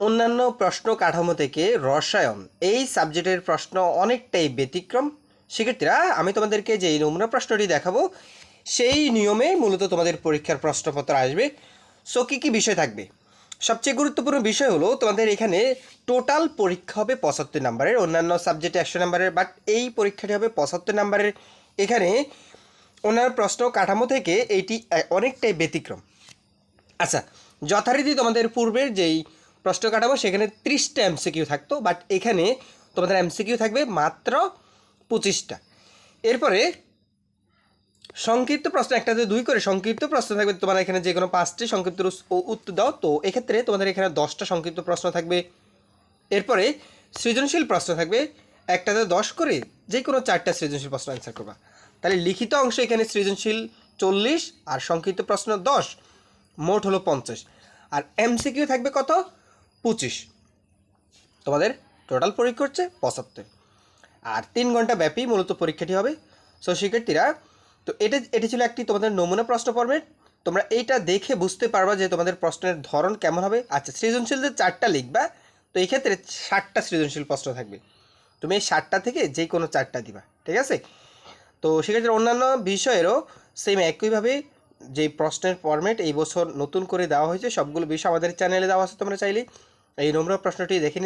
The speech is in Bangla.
অন্যান্য প্রশ্ন কাঠামো থেকে রসায়ন। এই সাবজেক্টের প্রশ্ন অনেকটাই ব্যতিক্রম। শিক্ষার্থীরা আমি তোমাদেরকে যে নমুনা প্রশ্নটি দেখাবো সেই নিয়মে মূলত তোমাদের পরীক্ষার প্রশ্নপত্র আসবে। সো কী কী বিষয় থাকবে? সবচেয়ে গুরুত্বপূর্ণ বিষয় হলো তোমাদের এখানে টোটাল পরীক্ষা হবে পঁচাত্তর নাম্বারের অন্যান্য সাবজেক্টে একশো নাম্বারের বাট এই পরীক্ষাটি হবে পঁচাত্তর নাম্বারের এখানে অন্যান্য প্রশ্ন কাঠামো থেকে আহ, অনেকটাই ব্যতিক্রম। আচ্ছা যথারীতি তোমাদের পূর্বের যেই প্রশ্ন কাটাবো, সেখানে ত্রিশটা এমসিকিউ থাকতো বাট এখানে তোমাদের এমসিকিউ থাকবে মাত্র পঁচিশটা। এরপরে সংক্ষিপ্ত প্রশ্ন একটাতে দুই করে সংক্ষিপ্ত প্রশ্ন থাকবে, তোমার এখানে যে কোনো পাঁচটি সংক্ষিপ্ত উত্তর দাও, তো এক্ষেত্রে তোমাদের এখানে দশটা সংক্ষিপ্ত প্রশ্ন থাকবে। এরপরে সৃজনশীল প্রশ্ন থাকবে একটাতে দশ করে যে কোনো চারটা সৃজনশীল প্রশ্ন অ্যান্সার করবা। তাহলে লিখিত অংশ এখানে সৃজনশীল চল্লিশ, আর সংক্ষিপ্ত প্রশ্ন দশ, মোট হলো পঞ্চাশ। আর এমসিকিউ থাকবে কত? পঁচিশ। তোমাদের টোটাল পরীক্ষা হচ্ছে পঁচাত্তর। আর তিন ঘণ্টা ব্যাপী মূলত পরীক্ষাটি হবে সো শিক্ষার্থীরা তো এটা, এটি ছিল একটি তোমাদের নমুনা প্রশ্ন ফরম্যাট তোমরা এইটা দেখে বুঝতে পারবা যে তোমাদের প্রশ্নের ধরন কেমন হবে। আচ্ছা সৃজনশীল যে চারটা লিখবা, তো এই ক্ষেত্রে ষাটটা সৃজনশীল প্রশ্ন থাকবে। তুমি এই ষাটটা থেকে যে কোনো চারটা দিবা, ঠিক আছে? তো সেক্ষেত্রে অন্যান্য বিষয়েরও সেম একইভাবে যে প্রশ্নের ফরম্যাট এই বছর নতুন করে দেওয়া হয়েছে, সবগুলো বিষয় আমাদের চ্যানেলে দেওয়া আছে তোমরা চাইলে। এই নোংরা প্রশ্নটি দেখে নিতে